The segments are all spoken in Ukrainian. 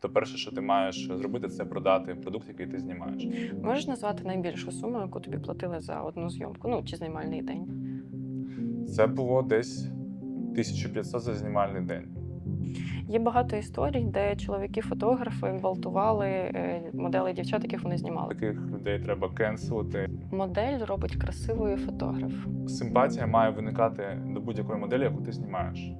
то перше, що ти маєш зробити, це продати продукт, який ти знімаєш. Можеш назвати найбільшу суму, яку тобі платили за одну зйомку? Ну чи знімальний день? Це було десь 1500 за знімальний день. Є багато історій, де чоловіки-фотографи гвалтували е, моделей дівчат, яких вони знімали. Таких людей треба кенселити. Модель робить красивою фотограф. Симпатія має виникати до будь-якої моделі, яку ти знімаєш.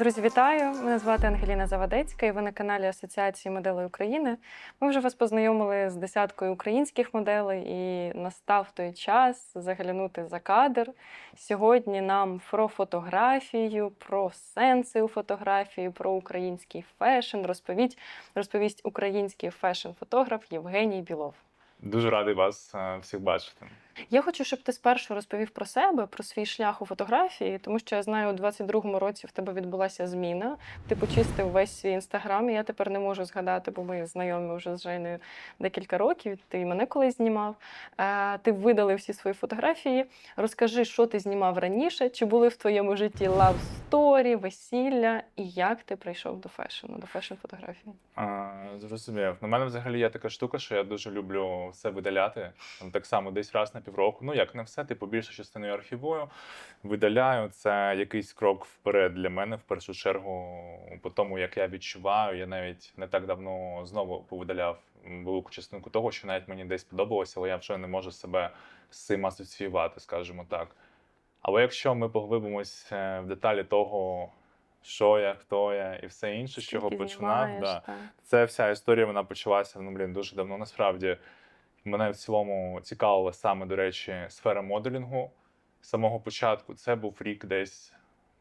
Друзі, вітаю! Мене звати Ангеліна Завадецька, і ви на каналі Асоціації моделей України. Ми вже вас познайомили з десяткою українських моделей, і настав той час заглянути за кадр. Сьогодні нам про фотографію, про сенси у фотографії, про український фешн розповість, розповість український фешн-фотограф Євгеній Білов. Дуже радий вас е, всіх бачити. Я хочу, щоб ти спершу розповів про себе, про свій шлях у фотографії, тому що я знаю, у 22-му році в тебе відбулася зміна. Ти почистив весь свій інстаграм. і Я тепер не можу згадати, бо ми знайомі вже з Женею декілька років. Ти мене колись знімав. Е, Ти видалив всі свої фотографії. Розкажи, що ти знімав раніше, чи були в твоєму житті story, весілля, і як ти прийшов до фешену, до фешн-фотографії? А, зрозумів. На мене взагалі є така штука, що я дуже люблю все видаляти. Там так само десь раз на півроку. Ну як не все, типу більшу частину я архівую, видаляю. Це якийсь крок вперед для мене, в першу чергу, по тому, як я відчуваю. Я навіть не так давно знову повидаляв велику частинку того, що навіть мені десь подобалося, але я вже не можу себе з цим асоціювати, скажімо так. Але якщо ми поглибимось е, в деталі того, що я, хто я і все інше, з чого починав, да. Це вся історія вона почалася ну, блін, дуже давно. Насправді мене в цілому цікавила саме, до речі, сфера моделінгу. З самого початку це був рік десь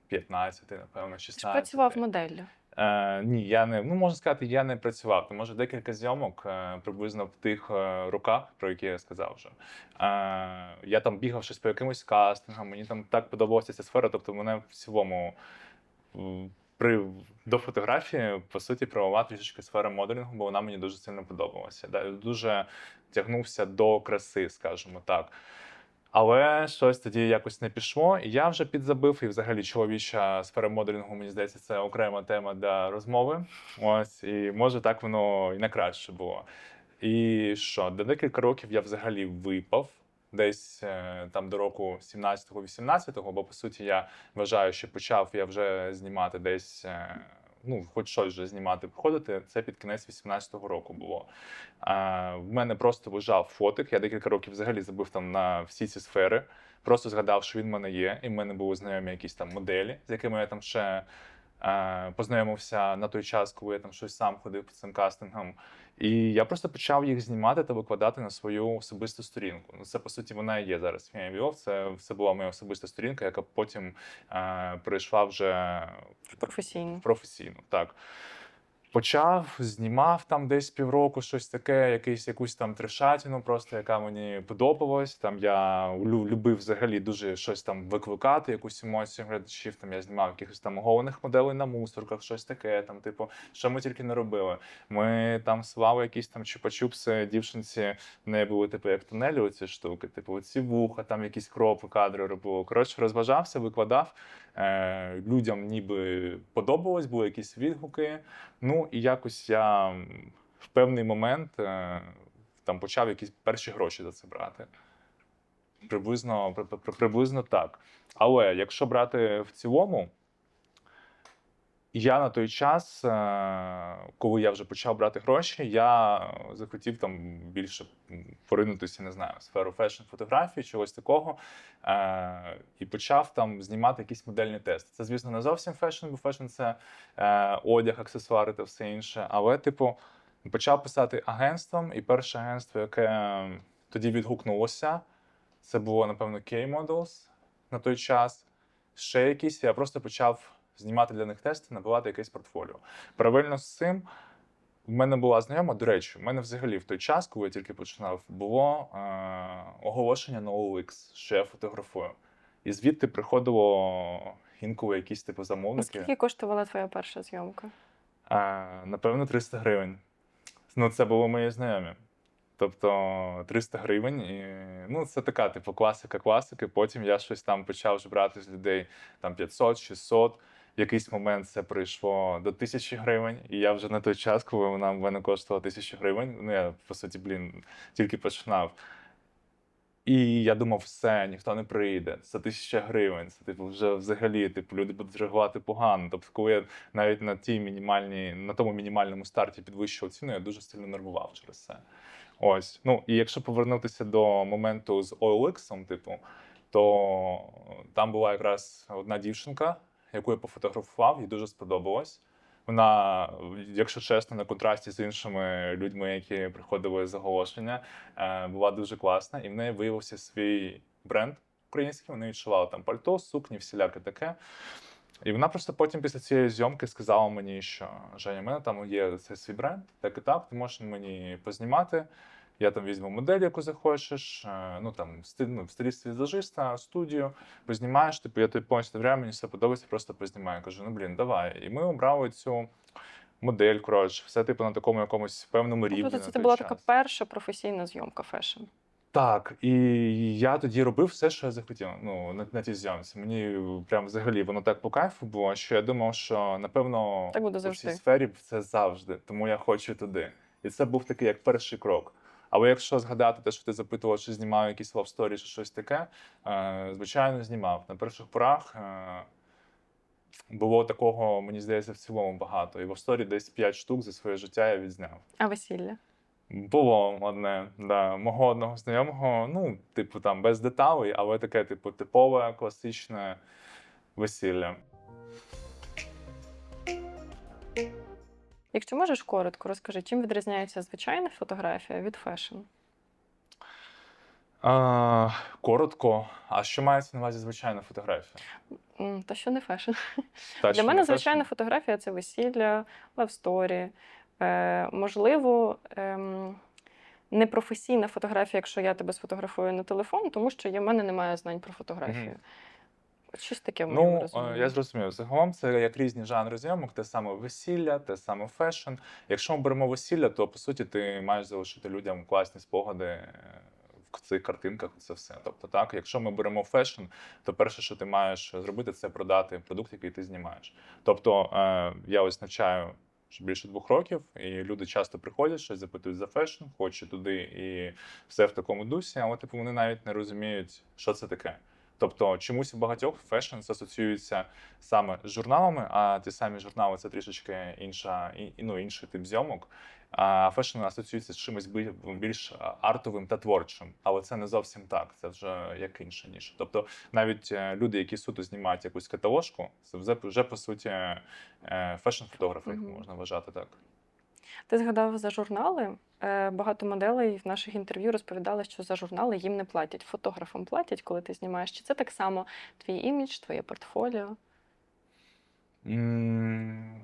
15, напевно, 16. Чи працював моделлю? Е, ні, я не ну можна сказати, я не працював. Тому може декілька зйомок е, приблизно в тих е, роках, про які я сказав вже. Е, я там бігав щось по якимось кастингам, мені там так подобалася ця сфера. Тобто, мене в цілому при до фотографії по суті правова трішечки сфера моделінгу, бо вона мені дуже сильно подобалася. Дуже тягнувся до краси, скажімо так. Але щось тоді якось не пішло, і я вже підзабив. І взагалі чоловіча сфера моделінгу, мені здається, це окрема тема для розмови. Ось, і може так воно і на краще було. І що, до декілька років я взагалі випав. Десь е, там до року 17-18, бо по суті я вважаю, що почав я вже знімати десь, е, ну, хоч щось вже знімати, виходити. Це під кінець 18-го року було. А, в мене просто лежав фотик. Я декілька років взагалі забив там на всі ці сфери. Просто згадав, що він в мене є, і в мене були знайомі якісь там моделі, з якими я там ще е, познайомився на той час, коли я там щось сам ходив по цим кастингам. І я просто почав їх знімати та викладати на свою особисту сторінку. Ну, це по суті вона і є зараз. Фіміов Це все була моя особиста сторінка, яка потім е, перейшла вже Професійно. професійно. Так. Почав, знімав там десь півроку щось таке, якийсь, якусь там трешатіну, просто яка мені подобалась. Там я любив взагалі дуже щось там викликати, якусь емоцію глядачів. Там я знімав якихось там оголених моделей на мусорках, щось таке. Там, типу, що ми тільки не робили. Ми там слали якісь там чупа-чупси, дівчинці в неї були типу як тунелі, оці штуки, типу оці вуха, там якісь кропи, кадри робили. Коротше, розважався, викладав. Е, людям ніби подобалось, були якісь відгуки. Ну і якось я в певний момент е, там почав якісь перші гроші за це брати. Приблизно, при- при- приблизно так. Але якщо брати в цілому, я на той час, е, коли я вже почав брати гроші, я захотів там більше поринутися, не знаю, в сферу фешн-фотографії, чогось такого. Е, і почав там знімати якісь модельні тести. Це, звісно, не зовсім фешн, бо фешн це е, одяг, аксесуари та все інше. Але, типу, почав писати агентством, і перше агентство, яке тоді відгукнулося, це було, напевно, K-Models на той час. Ще якісь, я просто почав знімати для них тести, набивати якесь портфоліо. Паралельно з цим. В мене була знайома, до речі, в мене взагалі в той час, коли я тільки починав, було е, оголошення на OLX, що я фотографую. І звідти приходило інколи якісь типу замовники. Скільки коштувала твоя перша зйомка? А, напевно, 300 гривень. Ну, це були мої знайомі. Тобто 300 гривень, і, ну це така, типу, класика класики. Потім я щось там почав брати з людей там 500, 600. Якийсь момент це прийшло до 1000 гривень, і я вже на той час, коли вона в мене коштувала 1000 гривень, ну я по суті, блін, тільки починав. І я думав, все, ніхто не прийде. Це тисяча гривень. Це типу вже взагалі, типу, люди будуть реагувати погано. Тобто, коли я навіть на тій мінімальній, на тому мінімальному старті підвищував ціну, я дуже сильно нервував через це. Ось. Ну і якщо повернутися до моменту з OLX, типу, то там була якраз одна дівчинка, яку я пофотографував, їй дуже сподобалось. Вона, якщо чесно, на контрасті з іншими людьми, які приходили з оголошення, е, була дуже класна, і в неї виявився свій бренд український. Вони відшивали там пальто, сукні, всіляке таке. І вона просто потім після цієї зйомки сказала мені, що Женя, в мене там є цей свій бренд, так і так, ти можеш мені познімати. Я там візьму модель, яку захочеш, е, ну там ну, в стилісті візажиста, студію, познімаєш, типу, я тобі повністю довіряю, мені все подобається, просто познімаю. Я кажу, ну блін, давай. І ми обрали цю модель, коротше, все типу на такому якомусь певному рівні. Тобто на це той була час. така перша професійна зйомка фешн. Так, і я тоді робив все, що я захотів. Ну на, на тій зйомці. Мені прям взагалі воно так по кайфу було, що я думав, що напевно Так буде завжди. цій сфері це завжди, тому я хочу туди. І це був такий як перший крок. Але якщо згадати те, що ти запитував, чи знімав якісь лавсторі чи щось таке, е, звичайно, знімав. На перших порах е, було такого, мені здається, в цілому багато. І лавсторі десь 5 штук за своє життя я відзняв. А весілля? Було одне, да, мого одного знайомого, ну, типу, там без деталей, але таке, типу, типове, класичне весілля. Якщо можеш коротко, розкажи, чим відрізняється звичайна фотографія від фешн? А, коротко, а що мається на увазі звичайна фотографія? Та що не фешн? Та, Для мене звичайна фешн? фотографія це весілля, лавсторі. Е, можливо, ем, непрофесійна фотографія, якщо я тебе сфотографую на телефон, тому що я, в мене немає знань про фотографію. Мгм. От Щось таке в моєму Ну, е, я зрозумів. Загалом це як різні жанри зйомок, те саме весілля, те саме фешн. Якщо ми беремо весілля, то по суті ти маєш залишити людям класні спогади е, в цих картинках. Це все. Тобто, так, якщо ми беремо фешн, то перше, що ти маєш зробити, це продати продукт, який ти знімаєш. Тобто, е, я ось навчаю. вже Більше двох років, і люди часто приходять, щось запитують за фешн, хочуть туди і все в такому дусі, але типу вони навіть не розуміють, що це таке. Тобто чомусь у багатьох фешн асоціюється саме з журналами, а ті самі журнали це трішечки інша, і- ну, інший тип зйомок. А фешн асоціюється з чимось більш артовим та творчим, але це не зовсім так. Це вже як інша ніша. Тобто навіть е, люди, які суто знімають якусь каталожку, це вже, вже по суті фешн-фотографи, їх можна вважати так. Ти згадав за журнали. Е, Багато моделей в наших інтерв'ю розповідали, що за журнали їм не платять. Фотографам платять, коли ти знімаєш. Чи це так само твій імідж, твоє портфоліо? Mm,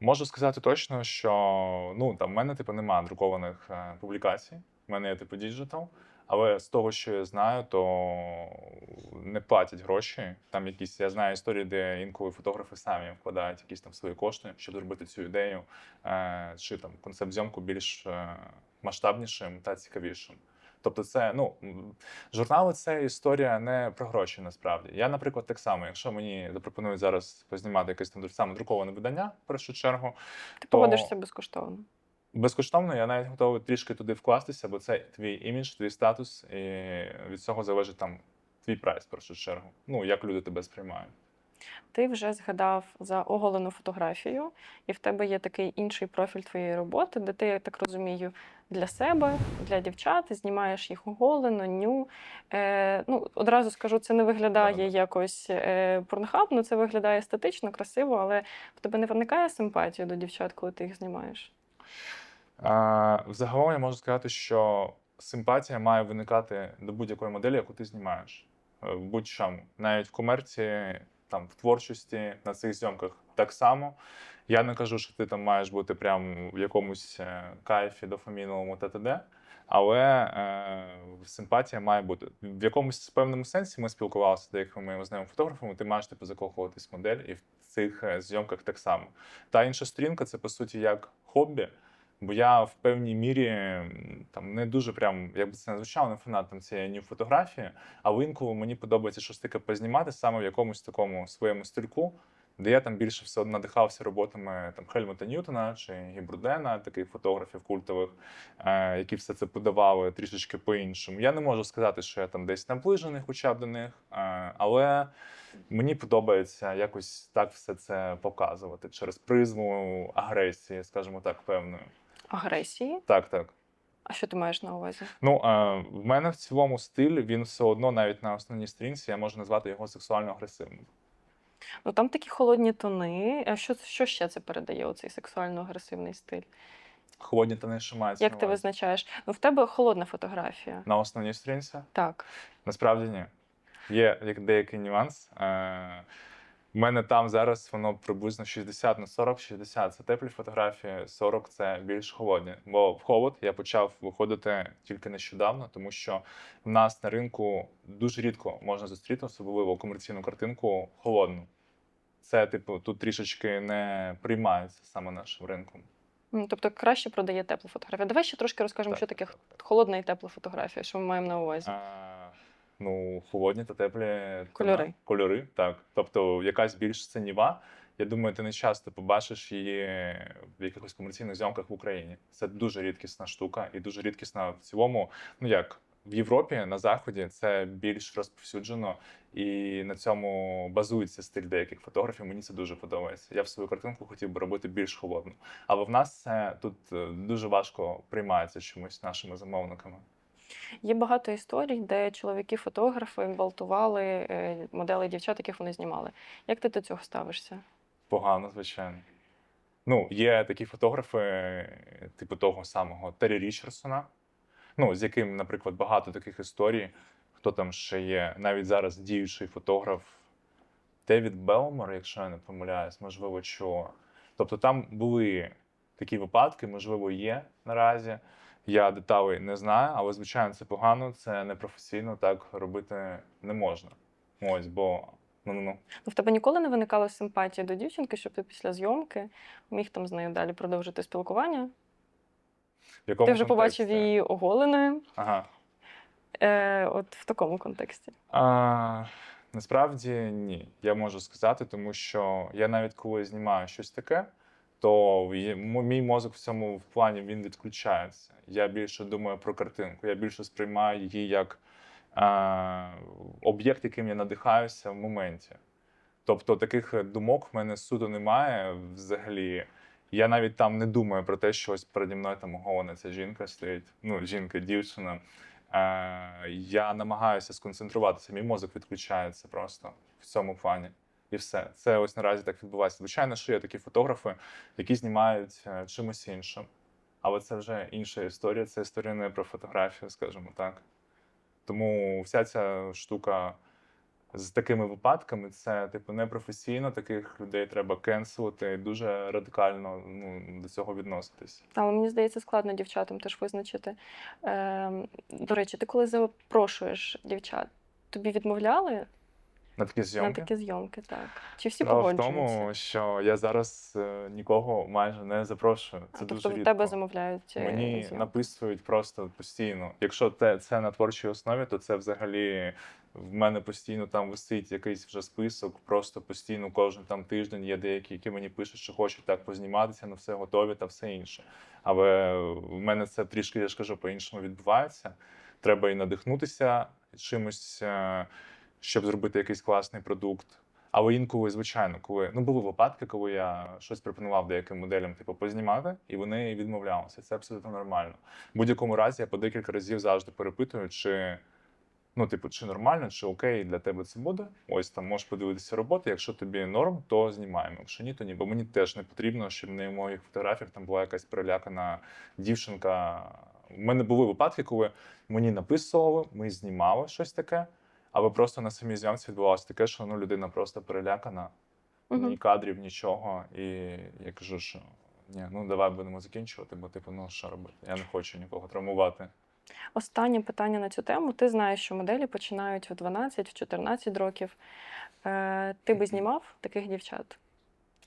Можу сказати точно, що ну там в мене типу немає друкованих е, публікацій. У мене є типу діджитал. Але з того, що я знаю, то не платять гроші. Там якісь я знаю історії, де інколи фотографи самі вкладають якісь там свої кошти, щоб зробити цю ідею, е, чи там концепт зйомку більш е, масштабнішим та цікавішим. Тобто, це ну журнали це історія не про гроші насправді. Я, наприклад, так само, якщо мені запропонують зараз познімати якесь там саме друковане видання, в першу чергу, Ти То- погодишся безкоштовно. Безкоштовно я навіть готовий трішки туди вкластися, бо це твій імідж, твій статус, і від цього залежить там твій прайс, в першу чергу. Ну як люди тебе сприймають. Ти вже згадав за оголену фотографію, і в тебе є такий інший профіль твоєї роботи, де ти, я так розумію, для себе, для дівчат, знімаєш їх оголено, ню. Е, ну, одразу скажу, це не виглядає Да-да. якось е, порнохабно, це виглядає естетично, красиво, але в тебе не виникає симпатія до дівчат, коли ти їх знімаєш. Взагалом я можу сказати, що симпатія має виникати до будь-якої моделі, яку ти знімаєш. Е, в Будь-чому, навіть в комерції, там в творчості, на цих зйомках так само. Я не кажу, що ти там маєш бути прям в якомусь е, кайфі, дофаміновому т.т.д., але е, симпатія має бути. В якомусь певному сенсі ми спілкувалися з деякими моїми знайомими фотографами, ти маєш типу закохуватись в модель, і цих е, зйомках так само. Та інша сторінка це по суті як хобі. Бо я в певній мірі там не дуже прям, як би це не звучало, не фанатом цієї ні фотографії, але інколи мені подобається щось таке познімати саме в якомусь такому своєму стильку, де я там більше все одно надихався роботами там Хельмута Ньютона чи Гібрудена, таких фотографів культових, е, які все це подавали трішечки по-іншому. Я не можу сказати, що я там десь наближений хоча б до них, е, але мені подобається якось так все це показувати через призму агресії, скажімо так, певної. Агресії. Так, так. А що ти маєш на увазі? Ну, е, в мене в цілому стиль, він все одно навіть на основній сторінці, я можу назвати його сексуально агресивним. Ну там такі холодні тони. А що, що ще це передає, оцей сексуально-агресивний стиль? Холодні тони, що мається Як ти визначаєш? Ну, в тебе холодна фотографія. на основній сторінці? Так. Насправді ні. Є як деякий нюанс. Е, У мене там зараз воно приблизно 60 на 40, 60 це теплі фотографії, 40 це більш холодні. Бо в холод я почав виходити тільки нещодавно, тому що в нас на ринку дуже рідко можна зустріти, особливо комерційну картинку холодну. Це, типу, тут трішечки не приймається саме нашим ринком. Тобто краще продає теплу фотографію. Давай ще трошки розкажемо, Так, що таке так, так. холодна і тепла фотографія, що ми маємо на увазі. А, ну, холодні та теплі Кольори. Кольори, так. Тобто якась більш сценіва. Я думаю, ти не часто побачиш її в якихось комерційних зйомках в Україні. Це дуже рідкісна штука і дуже рідкісна в цілому. Ну як в Європі на заході це більш розповсюджено, і на цьому базується стиль деяких фотографів. Мені це дуже подобається. Я в свою картинку хотів би робити більш холодну. Але в нас це тут е, дуже важко приймається чомусь нашими замовниками. Є багато історій, де чоловіки-фотографи гвалтували е, моделей дівчат, яких вони знімали. Як ти до цього ставишся? Погано, звичайно. Ну, є такі фотографи, е, типу того самого Террі Річардсона, ну, з яким, наприклад, багато таких історій. Хто там ще є, навіть зараз діючий фотограф Девід Белмор, якщо я не помиляюсь, можливо, чула. Тобто там були такі випадки, можливо, є наразі. Я деталей не знаю, але звичайно це погано, це непрофесійно, так робити не можна. Ось, бо ну ну ну. Ну, в тебе ніколи не виникало симпатії до дівчинки, щоб ти після зйомки міг там з нею далі продовжити спілкування? В якому Ти вже побачив її оголеною. Ага. Е, от в такому контексті. А, насправді ні. Я можу сказати, тому що я навіть коли знімаю щось таке, то мій мозок в цьому плані він відключається. Я більше думаю про картинку, я більше сприймаю її як а, об'єкт, яким я надихаюся в моменті. Тобто таких думок в мене суто немає взагалі. Я навіть там не думаю про те, що ось переді мною там оголена ця жінка стоїть. Ну, жінка, дівчина. Е, я намагаюся сконцентруватися. Мій мозок відключається просто в цьому плані. І все. Це ось наразі так відбувається. Звичайно, що є такі фотографи, які знімають е, чимось іншим. Але це вже інша історія. Це історія не про фотографію, скажімо так. Тому вся ця штука з такими випадками це типу непрофесійно. Таких людей треба кенселити і дуже радикально ну, до цього відноситись. Але мені здається, складно дівчатам теж визначити. Е, до речі, ти коли запрошуєш дівчат, тобі відмовляли На такі зйомки. на такі зйомки? Так. Чи всі Справа в тому, що я зараз е, нікого майже не запрошую. Це А, дуже тобто в рідко. тебе замовляють е, Мені зйомки? написують просто постійно. Якщо це, це на творчій основі, то це взагалі в мене постійно там висить якийсь вже список. Просто постійно кожен там тиждень є деякі, які мені пишуть, що хочуть так позніматися, на все готові та все інше. Але в мене це трішки, я ж кажу, по-іншому відбувається. Треба і надихнутися чимось, е, щоб зробити якийсь класний продукт. Але інколи, звичайно, коли ну були випадки, коли я щось пропонував деяким моделям, типу, познімати, і вони відмовлялися. Це абсолютно нормально. В будь-якому разі я по декілька разів завжди перепитую, чи ну, типу, чи нормально, чи окей для тебе це буде. Ось там можеш подивитися роботи. Якщо тобі норм, то знімаємо. Якщо ні, то ні. Бо мені теж не потрібно, щоб на моїх фотографіях там була якась перелякана дівчинка. У мене були випадки, коли мені написували, ми знімали щось таке. Але просто на самій зйомці відбувалося таке, що ну, людина просто перелякана, ні кадрів, нічого. І я кажу, що ні, ну давай будемо закінчувати, бо типу, ну що робити? Я не хочу нікого травмувати. Останнє питання на цю тему. Ти знаєш, що моделі починають в 12, в 14 років. Е, ти би знімав таких дівчат?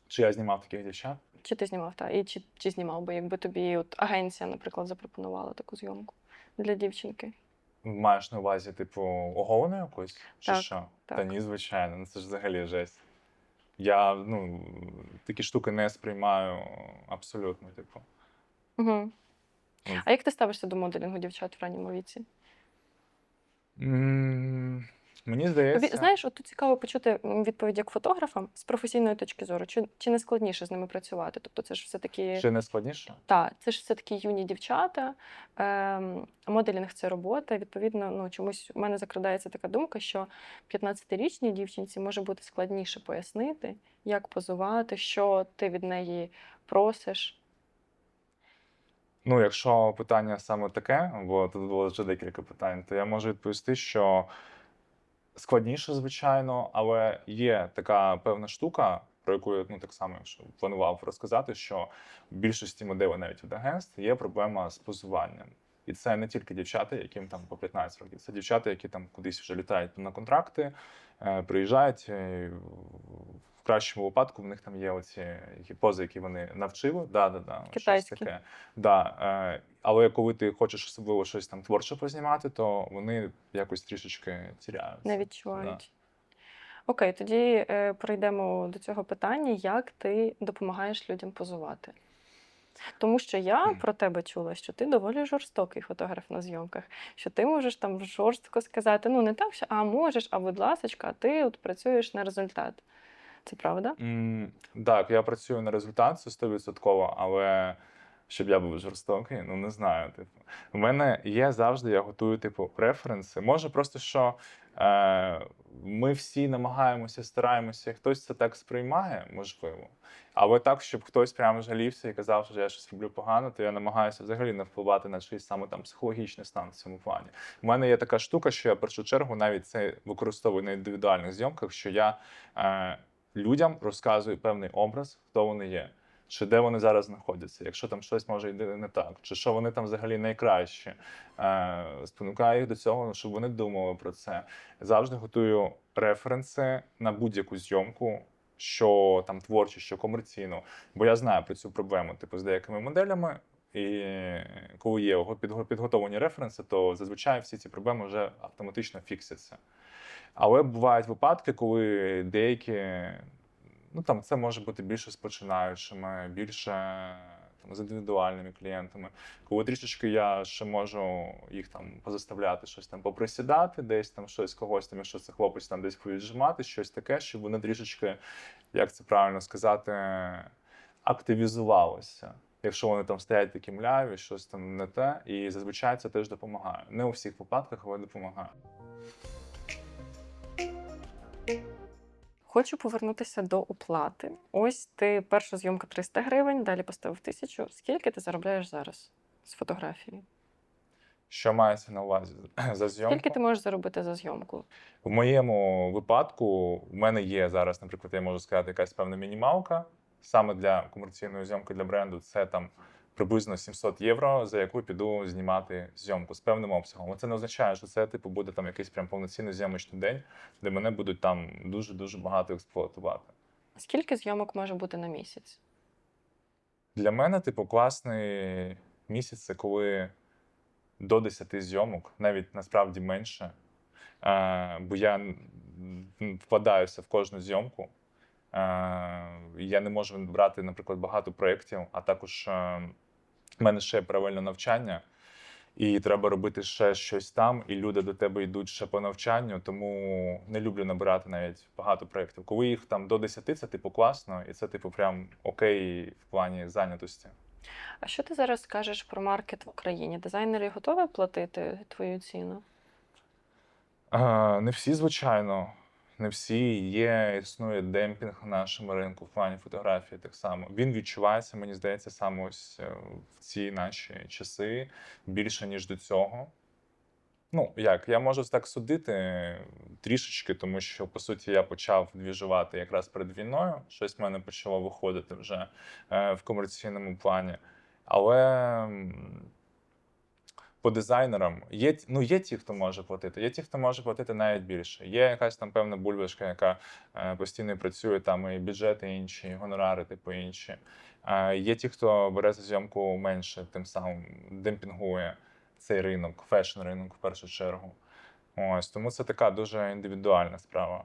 Чи я знімав таких дівчат? Чи ти знімав та і чи, чи знімав би, якби тобі от агенція, наприклад, запропонувала таку зйомку для дівчинки? Маєш на увазі, типу, оголену якусь? Чи Так, що? так. Та ні, звичайно, ну це ж взагалі жесть. Я ну, такі штуки не сприймаю абсолютно, типу. Угу. Ну. А як ти ставишся до моделінгу дівчат в ранньому віці? М, Мені Тобі здається. знаєш, от тут цікаво почути відповідь як фотографа з професійної точки зору. Чи, чи не складніше з ними працювати? Тобто, це ж все таки Ще не складніше? Так, це ж все-таки юні дівчата. Ем, моделінг це робота. Відповідно, ну чомусь у мене закрадається така думка, що 15-річній дівчинці може бути складніше пояснити, як позувати, що ти від неї просиш. Ну, якщо питання саме таке, бо тут було вже декілька питань, то я можу відповісти, що складніше, звичайно, але є така певна штука, про яку я ну, так само, якщо планував розказати, що в більшості моделей навіть від агентств є проблема з позуванням. І це не тільки дівчата, яким там по 15 років, це дівчата, які там кудись вже літають на контракти, е, приїжджають. е, В кращому випадку в них там є оці пози, які вони навчили. Да, да, да, щось таке. Да, е, але коли ти хочеш особливо щось там творче познімати, то вони якось трішечки тіряються. Не відчувають. Окей, тоді е, перейдемо до цього питання, як ти допомагаєш людям позувати. Тому що я Мгм. про тебе чула, що ти доволі жорстокий фотограф на зйомках, що ти можеш там жорстко сказати, ну не так, що а можеш, а будь ласочка, а ти от працюєш на результат. Це правда? М, Так, я працюю на результат, це 100%, але щоб я був жорстокий, ну не знаю. Типу, у мене є завжди, я готую, типу, референси. Може, просто що е, ми всі намагаємося, стараємося, хтось це так сприймає, можливо. Але так, щоб хтось прямо жалівся і казав, що я щось роблю погано, то я намагаюся взагалі не впливати на чийсь саме там психологічний стан в цьому плані. У мене є така штука, що я в першу чергу навіть це використовую на індивідуальних зйомках, що я е, людям розказую певний образ, хто вони є. Чи де вони зараз знаходяться, якщо там щось може йти не так, чи що вони там взагалі найкраще. Спонукаю їх до цього, щоб вони думали про це. Завжди готую референси на будь-яку зйомку, що там творчу, що комерційну. Бо я знаю про цю проблему, типу, з деякими моделями. І коли є підготовлені референси, то зазвичай всі ці проблеми вже автоматично фіксяться. Але бувають випадки, коли деякі, ну там це може бути більше з починаючими, більше там, з індивідуальними клієнтами, коли трішечки я ще можу їх там позаставляти щось там поприсідати, десь там щось когось там, якщо це хлопець там десь повіджимати, щось таке, щоб вони трішечки, як це правильно сказати, активізувалося. Якщо вони там стоять такі мляві, щось там не те, і зазвичай це теж допомагає. Не у всіх випадках, але допомагає. Хочу повернутися до оплати. Ось ти перша зйомка 300 гривень, далі поставив тисячу. Скільки ти заробляєш зараз з фотографії? Що мається на увазі за зйомку? Скільки ти можеш заробити за зйомку? В моєму випадку в мене є зараз, наприклад, я можу сказати, якась певна мінімалка. Саме для комерційної зйомки для бренду це там приблизно 700 євро, за яку піду знімати зйомку з певним обсягом. Це не означає, що це типу буде там якийсь прям повноцінний зйомочний день, де мене будуть там дуже дуже багато експлуатувати. Скільки зйомок може бути на місяць? Для мене, типу, класний місяць це коли до 10 зйомок, навіть насправді менше. Бо я вкладаюся в кожну зйомку. Е, я не можу брати, наприклад, багато проєктів, а також е, в мене ще є паралельно навчання. І треба робити ще щось там, і люди до тебе йдуть ще по навчанню, тому не люблю набирати навіть багато проєктів. Коли їх там до 10, це типу класно, і це типу прям окей в плані зайнятості. А що ти зараз скажеш про маркет в Україні? Дизайнери готові платити твою ціну? Е, Не всі, звичайно. Не всі є, існує демпінг на нашому ринку в плані фотографії так само. Він відчувається, мені здається, саме ось е, в ці наші часи більше, ніж до цього. Ну, як, я можу так судити трішечки, тому що, по суті, я почав двіжувати якраз перед війною. Щось в мене почало виходити вже е, в комерційному плані. Але по дизайнерам є, ну, є ті, хто може платити, є ті, хто може платити навіть більше. Є якась там певна бульбашка, яка е, постійно працює, там і бюджети інші, і гонорари, типу інші. Е, є ті, хто бере за зйомку менше, тим самим демпінгує цей ринок, фешн ринок в першу чергу. Ось тому це така дуже індивідуальна справа.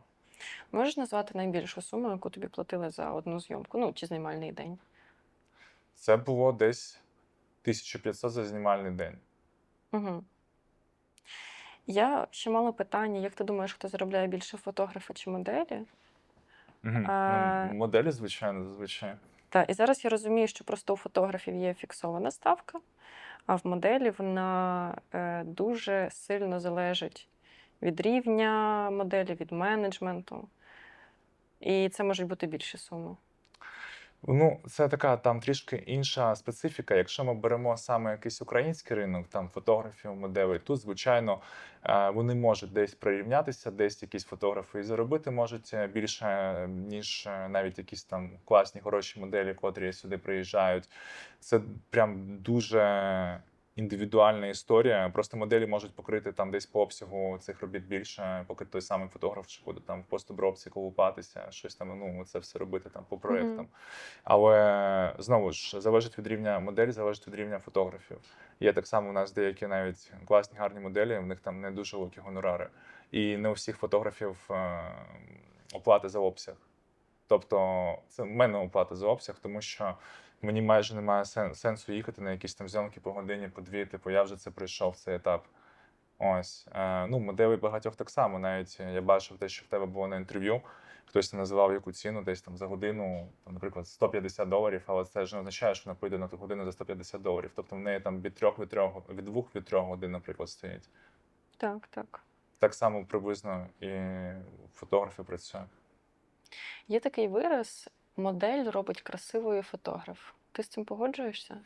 Можеш назвати найбільшу суму, яку тобі платили за одну зйомку, ну чи знімальний день? Це було десь 1500 за знімальний день. Угу. Я ще мала питання, як ти думаєш, хто заробляє більше фотографа чи моделі? Мгм. А- Ну, моделі, звичайно, зазвичай. Так, і зараз я розумію, що просто у фотографів є фіксована ставка, а в моделі вона е, дуже сильно залежить від рівня моделі, від менеджменту. І це можуть бути більші суми. Ну, це така там трішки інша специфіка. Якщо ми беремо саме якийсь український ринок, там фотографів, моделей, тут, звичайно, е, вони можуть десь прирівнятися, десь якісь фотографи і заробити можуть е, більше, ніж е, навіть якісь там класні хороші моделі, котрі сюди приїжджають. Це прям дуже індивідуальна історія. Просто моделі можуть покрити там десь по обсягу цих робіт більше, поки той самий фотограф ще буде там в постобробці колупатися, щось там, ну це все робити там по проєктам. Але знову ж залежить від рівня моделі, залежить від рівня фотографів. Є так само у нас деякі навіть класні гарні моделі, в них там не дуже великі гонорари. І не у всіх фотографів е, оплата за обсяг. Тобто, це в мене оплата за обсяг, тому що мені майже немає сен- сенсу їхати на якісь там зйомки по годині, по дві, типу, я вже це пройшов цей етап. Ось. Е, ну, моделей багатьох так само. Навіть я бачив те, що в тебе було на інтерв'ю. Хтось називав яку ціну десь там за годину, там, наприклад, 150 доларів, але це ж не означає, що вона прийде на ту годину за 150 доларів. Тобто в неї там від трьох від трьох, від двох від трьох годин, наприклад, стоїть. Так, так. Так само приблизно і фотографи працює. Є такий вираз: модель робить красивою фотограф. Ти з цим погоджуєшся?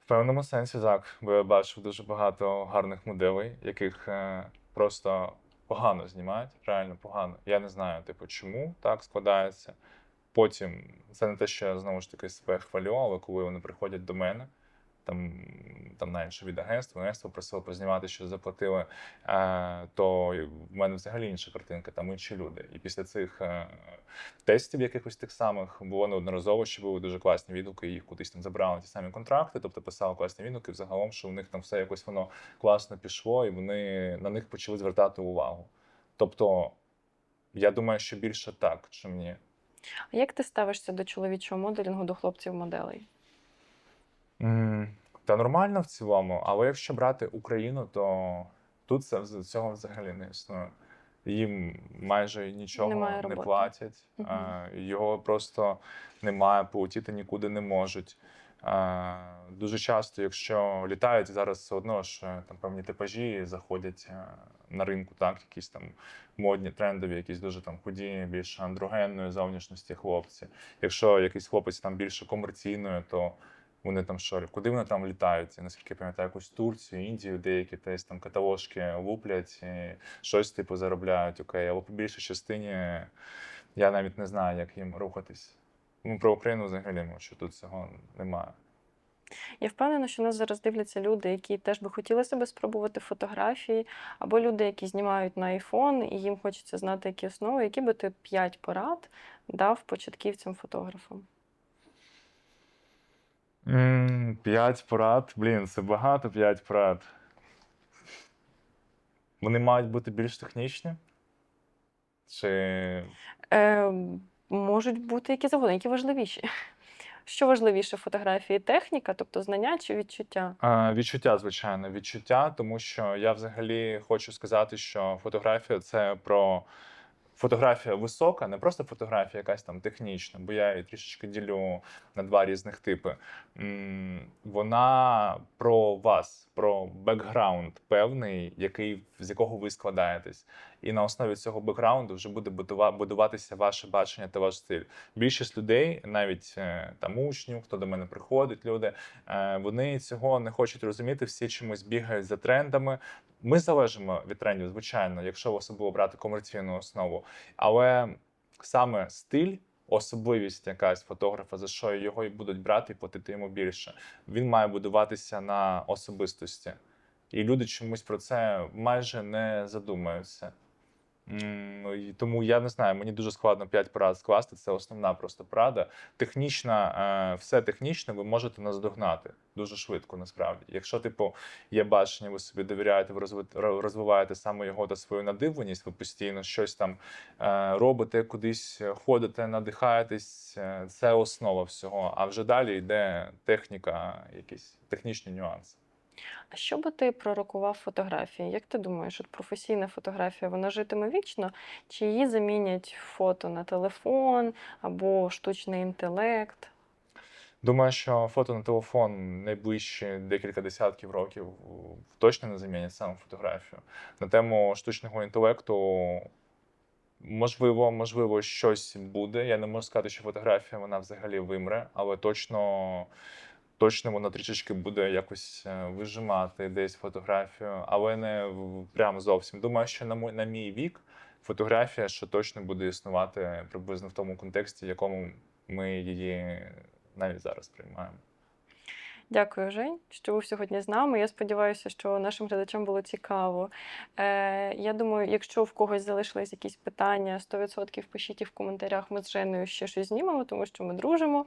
В певному сенсі так, бо я бачив дуже багато гарних моделей, яких е, просто погано знімають, реально погано. Я не знаю, типу, чому так складається. Потім це не те, що я знову ж таки себе хвалю, але коли вони приходять до мене, там, там навіть від агентства, агентство просило познімати, що заплатили, е, то в мене взагалі інша картинка, там інші люди. І після цих е, тестів якихось тих самих було неодноразово, що були дуже класні відгуки, і їх кудись там забрали ті самі контракти, тобто писали класні відгуки, взагалом, що у них там все якось воно класно пішло, і вони на них почали звертати увагу. Тобто, я думаю, що більше так, чим ні. А як ти ставишся до чоловічого моделінгу, до хлопців-моделей? Та нормально в цілому, але якщо брати Україну, то тут це цього взагалі не існує. Їм майже нічого Немає не роботи. платять, Мгм. а, його просто немає, полетіти нікуди не можуть. А, Дуже часто, якщо літають, зараз все одно ж е, там певні типажі заходять е, на ринку, так, якісь там модні, трендові, якісь дуже там худі, більш андрогенної зовнішності хлопці. Якщо якийсь хлопець там більше комерційної, то вони там що, куди вони там літають? Наскільки я пам'ятаю, якусь Турцію, Індію, деякі десь там каталожки луплять, і щось типу заробляють, окей, але по більшій частині я навіть не знаю, як їм рухатись. Ну, про Україну взагалі мовчу, тут цього немає. Я впевнена, що нас зараз дивляться люди, які теж би хотіли себе спробувати фотографії, або люди, які знімають на iPhone, і їм хочеться знати, які основи, які би ти п'ять порад дав початківцям фотографам. М, П'ять порад. Блін, це багато п'ять порад. Вони мають бути більш технічні? Чи Е, можуть бути які завгодно, які важливіші. Що важливіше фотографії? Техніка, тобто знання чи відчуття? А, Відчуття, звичайно, відчуття, тому що я взагалі хочу сказати, що фотографія це про фотографія висока, не просто фотографія якась там технічна, бо я її трішечки ділю на два різних типи. Вона про вас, про бекграунд певний, який, з якого ви складаєтесь. І на основі цього бекграунду вже буде будува- будуватися ваше бачення та ваш стиль. Більшість людей, навіть е, там учнів, хто до мене приходить, люди, е, вони цього не хочуть розуміти, всі чомусь бігають за трендами. Ми залежимо від трендів, звичайно, якщо особливо брати комерційну основу. Але саме стиль особливість якась фотографа, за що його і будуть брати і платити йому більше. Він має будуватися на особистості. І люди чомусь про це майже не задумаються. Ну, Тому я не знаю, мені дуже складно 5 порад скласти. Це основна просто порада. Технічна, е, все технічне ви можете наздогнати дуже швидко, насправді. Якщо, типу, є бачення, ви собі довіряєте, ви розви- розвиваєте саме його та свою надивленість, ви постійно щось там е, робите, кудись ходите, надихаєтесь. е, Це основа всього. А вже далі йде техніка, якісь технічні нюанси. А що би ти пророкував фотографії? Як ти думаєш, от професійна фотографія вона житиме вічно? Чи її замінять фото на телефон або штучний інтелект? Думаю, що фото на телефон найближчі декілька десятків років точно не замінять саме фотографію. На тему штучного інтелекту можливо, можливо, щось буде. Я не можу сказати, що фотографія вона взагалі вимре, але точно. Точно вона трішечки буде якось е, вижимати десь фотографію, але не прямо зовсім. Думаю, що на мой- на мій вік фотографія що точно буде існувати приблизно в тому контексті, в якому ми її навіть зараз приймаємо. Дякую, Жень, що був сьогодні з нами. Я сподіваюся, що нашим глядачам було цікаво. Е, я думаю, якщо в когось залишились якісь питання, 100% пишіть їх в коментарях. Ми з Женою ще щось знімемо, тому що ми дружимо.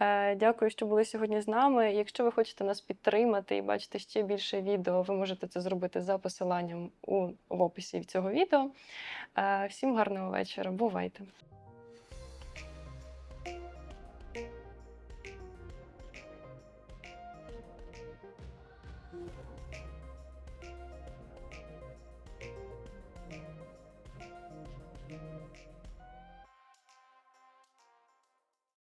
Е, дякую, що були сьогодні з нами. Якщо ви хочете нас підтримати і бачити ще більше відео, ви можете це зробити за посиланням у в описі цього відео. Е, всім гарного вечора. Бувайте!